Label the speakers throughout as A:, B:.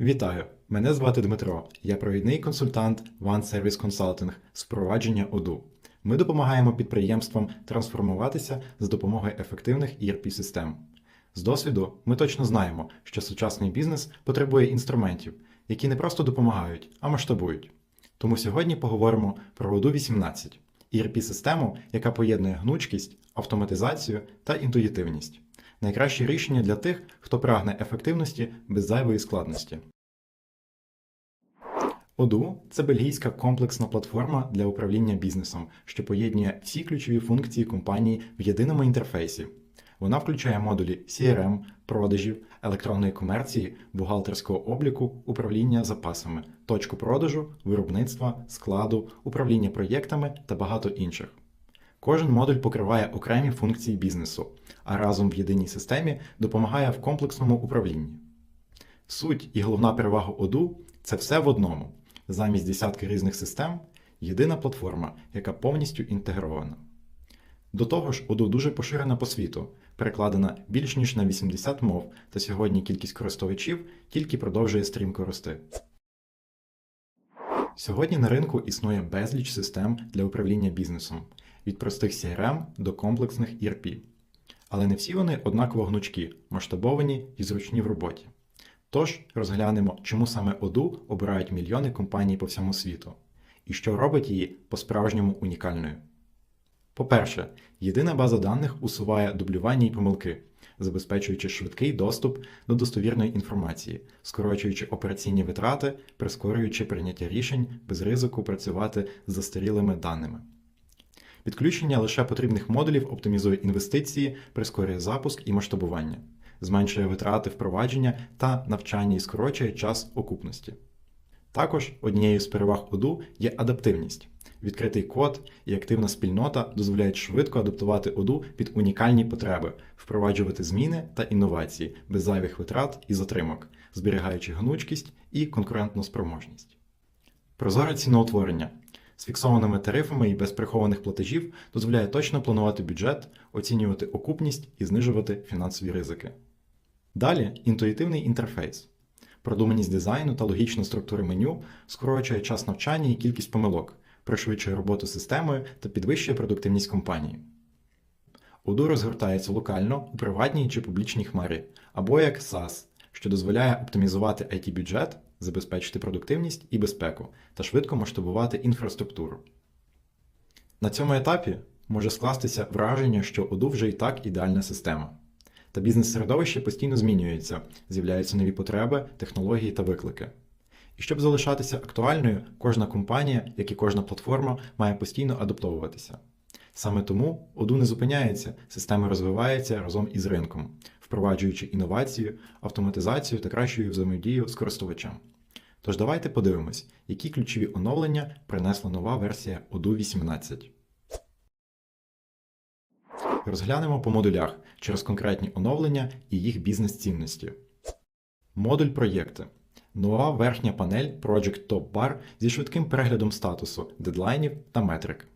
A: Вітаю! Мене звати Дмитро. Я провідний консультант One Service Consulting з впровадження ОДУ. Ми допомагаємо підприємствам трансформуватися з допомогою ефективних ERP-систем. З досвіду ми точно знаємо, що сучасний бізнес потребує інструментів, які не просто допомагають, а масштабують. Тому сьогодні поговоримо про ОДУ 18 ERP-систему, яка поєднує гнучкість, автоматизацію та інтуїтивність. Найкраще рішення для тих, хто прагне ефективності без зайвої складності. Odoo – це бельгійська комплексна платформа для управління бізнесом, що поєднує всі ключові функції компанії в єдиному інтерфейсі. Вона включає модулі CRM, продажів, електронної комерції, бухгалтерського обліку, управління запасами, точку продажу, виробництва, складу, управління проєктами та багато інших. Кожен модуль покриває окремі функції бізнесу, а разом в єдиній системі допомагає в комплексному управлінні. Суть і головна перевага Odoo – це все в одному. Замість десятки різних систем єдина платформа, яка повністю інтегрована. До того ж, Odoo дуже поширена по світу, перекладена більш ніж на 80 мов, та сьогодні кількість користувачів тільки продовжує стрімко рости. Сьогодні на ринку існує безліч систем для управління бізнесом, від простих CRM до комплексних ERP. Але не всі вони однаково гнучкі, масштабовані і зручні в роботі. Тож розглянемо, чому саме Odoo обирають мільйони компаній по всьому світу, і що робить її по-справжньому унікальною. По-перше, єдина база даних усуває дублювання і помилки, забезпечуючи швидкий доступ до достовірної інформації, скорочуючи операційні витрати, прискорюючи прийняття рішень без ризику працювати з застарілими даними. Підключення лише потрібних модулів оптимізує інвестиції, прискорює запуск і масштабування, зменшує витрати впровадження та навчання і скорочує час окупності. Також однією з переваг Odoo є адаптивність. Відкритий код і активна спільнота дозволяють швидко адаптувати Odoo під унікальні потреби, впроваджувати зміни та інновації без зайвих витрат і затримок, зберігаючи гнучкість і конкурентну спроможність. Прозоре ціноутворення з фіксованими тарифами і без прихованих платежів дозволяє точно планувати бюджет, оцінювати окупність і знижувати фінансові ризики. Далі інтуїтивний інтерфейс. Продуманість дизайну та логічна структура меню скорочує час навчання і кількість помилок, пришвидшує роботу системою та підвищує продуктивність компанії. Odoo розгортається локально у приватній чи публічній хмарі, або як SaaS, що дозволяє оптимізувати IT-бюджет, забезпечити продуктивність і безпеку та швидко масштабувати інфраструктуру. На цьому етапі може скластися враження, що Odoo вже і так ідеальна система. Та бізнес-середовище постійно змінюється, з'являються нові потреби, технології та виклики. І щоб залишатися актуальною, кожна компанія, як і кожна платформа, має постійно адаптовуватися. Саме тому Odoo не зупиняється, система розвивається разом із ринком, впроваджуючи інновацію, автоматизацію та кращою взаємодію з користувачем. Тож давайте подивимось, які ключові оновлення принесла нова версія Odoo 18. Розглянемо по модулях через конкретні оновлення і їх бізнес-цінності. Модуль проєкти. Нова верхня панель Project Top Bar зі швидким переглядом статусу, дедлайнів та метрик.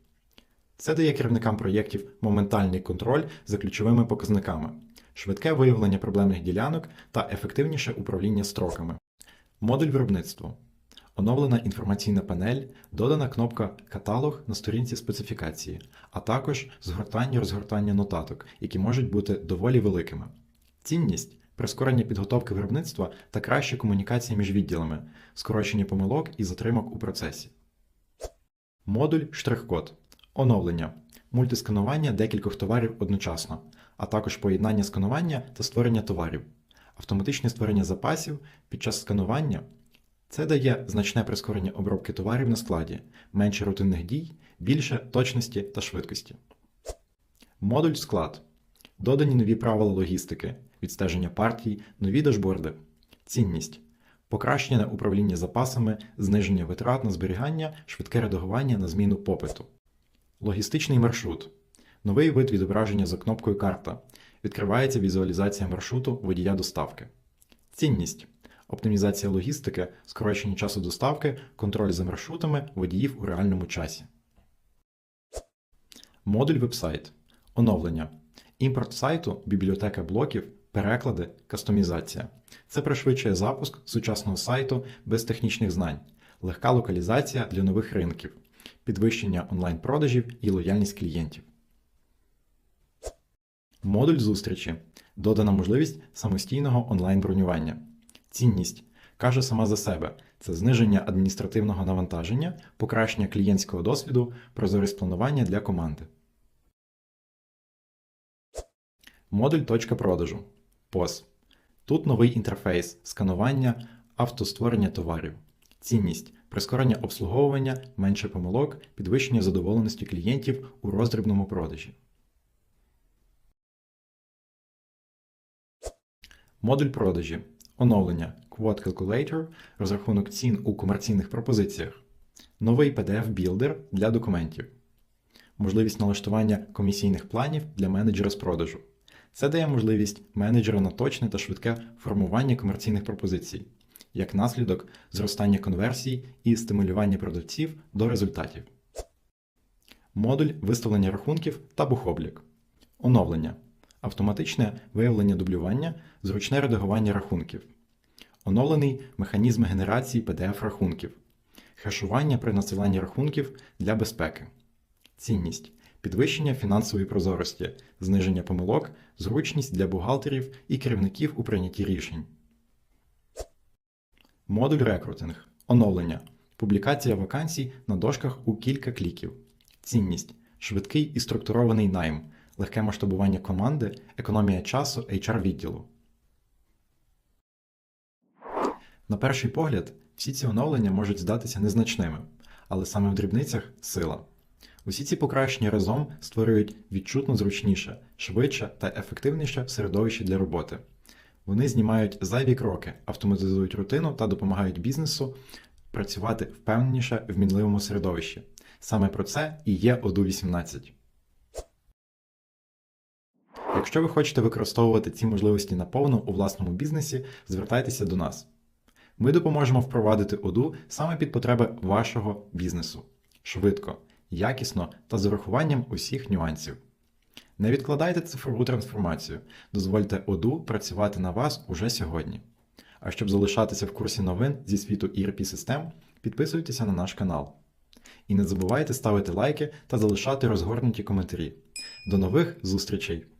A: Це дає керівникам проєктів моментальний контроль за ключовими показниками, швидке виявлення проблемних ділянок та ефективніше управління строками. Модуль виробництва. Оновлена інформаційна панель, додана кнопка Каталог на сторінці специфікації, а також згортання розгортання нотаток, які можуть бути доволі великими. Цінність прискорення підготовки виробництва та краща комунікація між відділами, скорочення помилок і затримок у процесі. Модуль штрих-код. Оновлення. Мультисканування декількох товарів одночасно, а також поєднання сканування та створення товарів. Автоматичне створення запасів під час сканування. Це дає значне прискорення обробки товарів на складі, менше рутинних дій, більше точності та швидкості. Модуль склад. Додані нові правила логістики, відстеження партій, нові дашборди. Цінність. Покращення управління запасами, зниження витрат на зберігання, швидке редагування на зміну попиту. Логістичний маршрут. Новий вид відображення за кнопкою Карта. Відкривається візуалізація маршруту водія доставки. Цінність. Оптимізація логістики, скорочення часу доставки, контроль за маршрутами водіїв у реальному часі. Модуль вебсайт. Оновлення. Імпорт сайту, бібліотека блоків, переклади, кастомізація. Це пришвидшує запуск сучасного сайту без технічних знань, легка локалізація для нових ринків, підвищення онлайн-продажів і лояльність клієнтів. Модуль зустрічі додана можливість самостійного онлайн-бронювання. Цінність каже сама за себе: це зниження адміністративного навантаження, покращення клієнтського досвіду, прозорість планування для команди. Модуль точка продажу POS. Тут новий інтерфейс, сканування, автостворення товарів. Цінність прискорення обслуговування, менше помилок, підвищення задоволеності клієнтів у роздрібному продажі. Модуль продажі. Оновлення Quote Calculator, розрахунок цін у комерційних пропозиціях. Новий PDF-білдер для документів. Можливість налаштування комісійних планів для менеджера з продажу. Це дає можливість менеджера на точне та швидке формування комерційних пропозицій, як наслідок зростання конверсій і стимулювання продавців до результатів. Модуль виставлення рахунків та бухоблік. Оновлення. Автоматичне виявлення дублювання, зручне редагування рахунків. Оновлений механізм генерації PDF-рахунків. Хешування при надсиланні рахунків для безпеки. Цінність. Підвищення фінансової прозорості, зниження помилок, зручність для бухгалтерів і керівників у прийнятті рішень. Модуль рекрутинг. Оновлення. Публікація вакансій на дошках у кілька кліків. Цінність. Швидкий і структурований найм, легке масштабування команди, економія часу HR відділу. На перший погляд, всі ці оновлення можуть здатися незначними, але саме в дрібницях сила. Усі ці покращення разом створюють відчутно зручніше, швидше та ефективніше середовище для роботи. Вони знімають зайві кроки, автоматизують рутину та допомагають бізнесу працювати впевненіше в мінливому середовищі. Саме про це і є Odoo 18. Якщо ви хочете використовувати ці можливості наповну у власному бізнесі, звертайтеся до нас. Ми допоможемо впровадити Odoo саме під потреби вашого бізнесу. Швидко, якісно та з урахуванням усіх нюансів. Не відкладайте цифрову трансформацію, дозвольте Odoo працювати на вас уже сьогодні. А щоб залишатися в курсі новин зі світу ERP систем, підписуйтеся на наш канал. І не забувайте ставити лайки та залишати розгорнуті коментарі. До нових зустрічей!